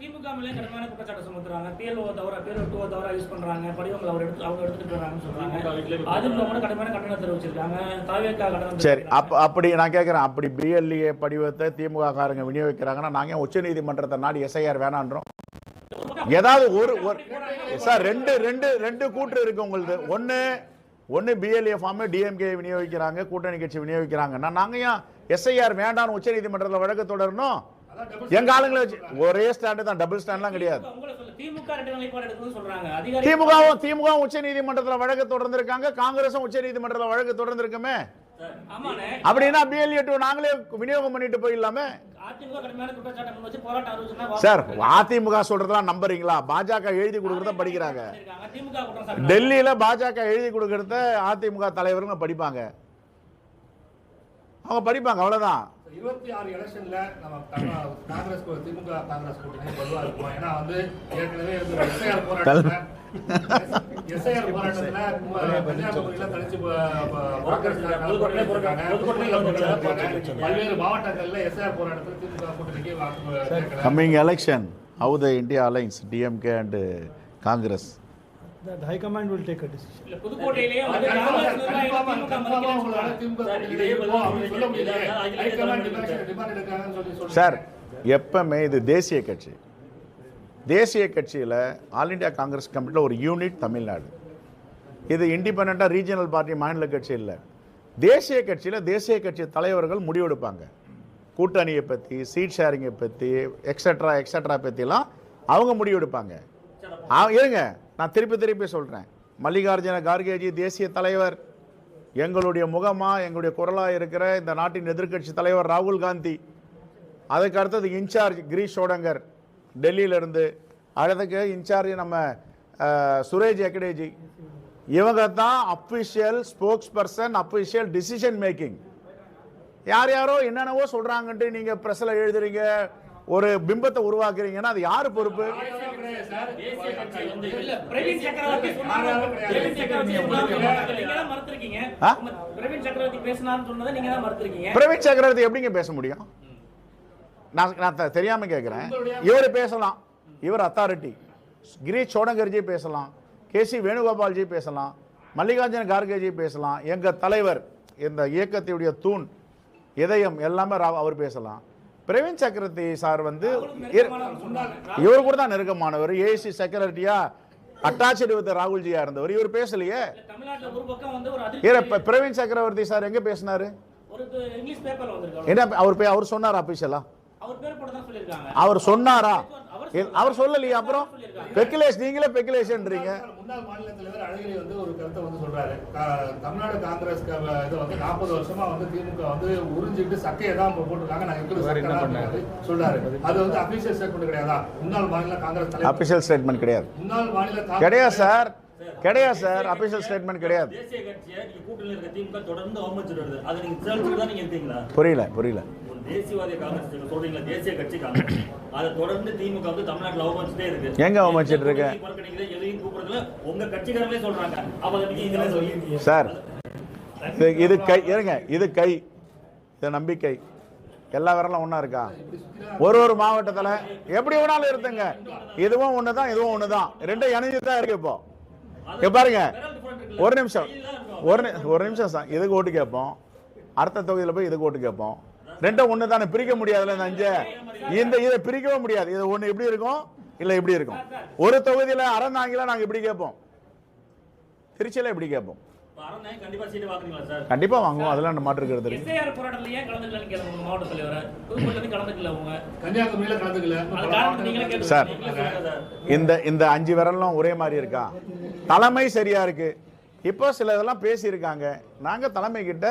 திமுக மேலே கடுமையான குற்றச்சாட்டு சுமத்துறாங்க. பிஎல்ஓ தவிர பிஎல்ஓ டூ தவிர யூஸ் பண்றாங்க. படிவங்கள் அவர் எடுத்து அவங்க எடுத்துட்டு இருக்காங்கன்னு சொல்றாங்க. அதுக்கு கூட கடுமையான கண்டனம் தெரிவிச்சிருக்காங்க. தாவேக்கா கண்டனம் சரி அப்ப அப்படி நான் கேட்குறேன் அப்படி பிஎல்ஏ படிவத்தை திமுக காரங்க விநியோகிக்கிறாங்கன்னா நாங்கள் உச்சநீதிமன்றத்தை நாடி எஸ்ஐஆர் வேணான்றோம்? ஏதாவது ஒரு ஒரு சார் ரெண்டு ரெண்டு ரெண்டு கூற்று இருக்கு உங்களுது. ஒன்று ஒன்று பிஎல்ஏ ஃபார்ம் டிஎம்கே விநியோகிக்கிறாங்க கூட்டணி கட்சி விநியோகிக்கிறாங்கன்னா நாங்கள் ஏன் எஸ்ஐஆர் வேண்டாம்னு உச்சநீதிமன்றத்தில் வழக்கு தொடரணும்? எங்க ஆளுங்களை வச்சு ஒரே ஸ்டாண்டு தான் டபுள் ஸ்டாண்ட்லாம் கிடையாது. திமுக திமுகவும் திமுகவும் உச்ச நீதிமன்றத்தில் வழக்கு தொடர்ந்திருக்காங்க. காங்கிரஸும் உச்ச நீதிமன்றத்தில் வழக்கு தொடர்ந்திருக்குமே. அப்படின்னா பிஎல்ஏ டூ நாங்களே விநியோகம் பண்ணிட்டு போயிடலாமே. சார் அதிமுக சொல்றதெல்லாம் நம்புறீங்களா? பாஜக எழுதி கொடுக்கறத படிக்கிறாங்க. இருக்காங்க திமுக. டெல்லியில பாஜக எழுதி கொடுக்கறத அதிமுக தலைவருங்க படிப்பாங்க. அவங்க படிப்பாங்க அவ்வளவுதான். இருபத்தி ஆறு எலெக்ஷன்ல நம்ம காங்கிரஸ் கூ- திமுக காங்கிரஸ் கூட்டணி வலுவா இருக்கும் ஏன்னா வந்து ஏற்கனவே எஸ்ஐஆர் போராட்டத்துல எஸ்ஐஆர் போராட்டத்துல கன்னியாகுமரியில தனிச்சு. பல்வேறு மாவட்டங்கள்ல எஸ்ஐஆர் போராட்டத்தில் திமுக கூட்டணிக்கு. Coming election how the India alliance DMK and Congress புதுக்கோட்டையிலேயே high command demand demand எடுக்காங்கன்னு சொல்லி சொல்றாங்க. சார் எப்பவுமே இது தேசிய கட்சி. தேசிய கட்சியில் ஆல் இந்தியா காங்கிரஸ் கமிட்டியில் ஒரு யூனிட் தமிழ்நாடு. இது இண்டிபெண்ட்டாக ரீஜனல் பார்ட்டி மாநில கட்சி இல்லை. தேசிய கட்சியில் தேசிய கட்சி தலைவர்கள் முடிவெடுப்பாங்க. கூட்டணியை பற்றி சீட் ஷேரிங்கை பற்றி எக்ஸட்ரா எக்ஸட்ரா பற்றிலாம் அவங்க முடிவெடுப்பாங்க. ஆ- இருங்க. நான் திருப்பி திருப்பி சொல்கிறேன் மல்லிகார்ஜுன கார்கேஜி தேசிய தலைவர். எங்களுடைய முகமாக எங்களுடைய குரலாக இருக்கிற இந்த நாட்டின் எதிர்க்கட்சி தலைவர் ராகுல் காந்தி. அதுக்கு அடுத்தது இன்சார்ஜ் கிரீஷ் சோடங்கர் டெல்லியிலேருந்து. அடுத்துக்கு இன்சார்ஜ் நம்ம சுரேஜ் சுரேஷ் எக்கடேஜி இவங்க தான் official spokesperson official decision making யார் யாரோ என்னென்னவோ சொல்கிறாங்கன்ட்டு நீங்கள் ப்ரெஸ்ஸில் எழுதுறீங்க. ஒரு பிம்பத்தை உருவாக்குறீங்கன்னா அது யார் பொறுப்பு? பிரவீன் சக்கரவர்த்தி எப்படிங்க பேச முடியும்? நான் நான் தெ- தெரியாம கேட்குறேன் இவர் பேசலாம். இவர் அத்தாரிட்டி கிரீஷ் சோடங்கர்ஜி பேசலாம். கேசி வேணுகோபால்ஜி பேசலாம். மல்லிகார்ஜுன கார்கேஜி பேசலாம். எங்க தலைவர் இந்த இயக்கத்தினுடைய தூண் இதயம் எல்லாமே அவர் பேசலாம். பிரவீன் சக்கரவர்த்தி சார் வந்து இவர் கூட தான் நெருக்கமானவர். ஏசி செக்ரட்டரியா அட்டாச்சு வித் ராகுல்ஜியா இருந்தவர். இவர் பேசலையே. பிரவீன் சக்கரவர்த்தி சார் எங்க பேசினாரு? என்ன அவர் அவர் சொன்னார் அபிஷியலா அவர் சொன்னாரா? அவர் சொல்லலையே அப்புறம் பெக்குலேஷன் நீங்களே பெக்குலேஷன்ன்றீங்க முன்னாள் மாநில தலைவர் அழகிரி வந்து ஒரு கருத்தை வந்து சொல்றாரு. கா- தமிழ்நாடு காங்கிரஸ் இது வந்து நாற்பது வருஷமா வந்து திமுக வந்து உறிஞ்சிட்டு சக்கையை தான் இப்ப போட்டிருக்காங்க. நான் இருக்கிற சக்கை தான் அப்படின்னு சொல்றாரு. அது வந்து அபிஷியல் ஸ்டேட்மெண்ட் கிடையாதா? முன்னாள் மாநில காங்கிரஸ் தலைவர் அபிஷியல் ஸ்டேட்மெண்ட் கிடையாது. முன்னாள் மாநில கிடையாது சார். கிடையாது சார். அபிஷியல் ஸ்டேட்மெண்ட் கிடையாது. தேசிய கட்சியை நீங்க கூட்டணியில் இருக்க திமுக தொடர்ந்து அவமதிச்சுட்டு வருது. அதை நீங்க விசாரிச்சுட்டு தான் நீங்க இருக்கீங்களா புரியல புரியல. தேசியவாத காங்கிரஸ் நீங்க சொல்றீங்களா? தேசிய கட்சி காங்கிரஸ். அதை தொடர்ந்து திமுக வந்து தமிழ்நாட்டுல அவமதிச்சுட்டே இருக்கு. எங்க அவமதிச்சிட்டு இருக்கு? கூட்டணி புறக்கணிக்குது, எதையும் கூப்பிடுறதுல உங்க கட்சிக்காரங்களே சொல்றாங்க. அப்ப அதை நீங்க இங்கே சொல்லியிருக்கீங்க. சார் இது கை இருங்க இது கை. இது நம்பிக்கை. எல்லா விரலும் ஒன்றா இருக்கா? ஒரு ஒரு மாவட்டத்தில் எப்படி வேணாலும் இருந்துங்க. இதுவும் ஒன்று தான் இதுவும் ஒன்று தான் ரெண்டும் இணைஞ்சு தான் இருக்கு இப்போ. இங்க பாருங்க. ஒரு நிமிஷம். ஒரு ஒரு நிமிஷம் சார் இதுக்கு ஓட்டு கேட்போம். அடுத்த தொகுதியில் போய் இதுக்கு ஓட்டு கேட்போம். ரெண்டும் ஒன்று தானே பிரிக்க முடியாதுல்ல இந்த அஞ்சு? இந்த இதை பிரிக்கவே முடியாது. இது ஒன்று இப்படி இருக்கும்? இல்லை இப்படி இருக்கும். ஒரு தொகுதியில் அறந்தாங்கில நாங்கள் இப்படி கேட்போம். திருச்சியில் இப்படி கேட்போம். கண்டிப்பா வாங்குவோம். அதெல்லாம் நம்ம மாற்றுக்கிறது இருக்கு. எஸ்ஐஆர் போராட்டத்துல ஏன் கலந்துக்கலன்னு கேளுங்க உங்க மாவட்ட தலைவர்? புதுக்கோட்டையில இருந்து கலந்துக்கல அவங்க. கன்னியாகுமரியில கலந்துக்கல. அது காரணம் நீங்களே கேட்டு சார். நீங்களே சொல்லுங்க சார் இந்த இந்த அஞ்சு விரலும் ஒரே மாதிரி இருக்கா? தலைமை சரியா இருக்கு. இப்போ சில இதெல்லாம் பேசியிருக்காங்க. நாங்கள் தலைமை கிட்ட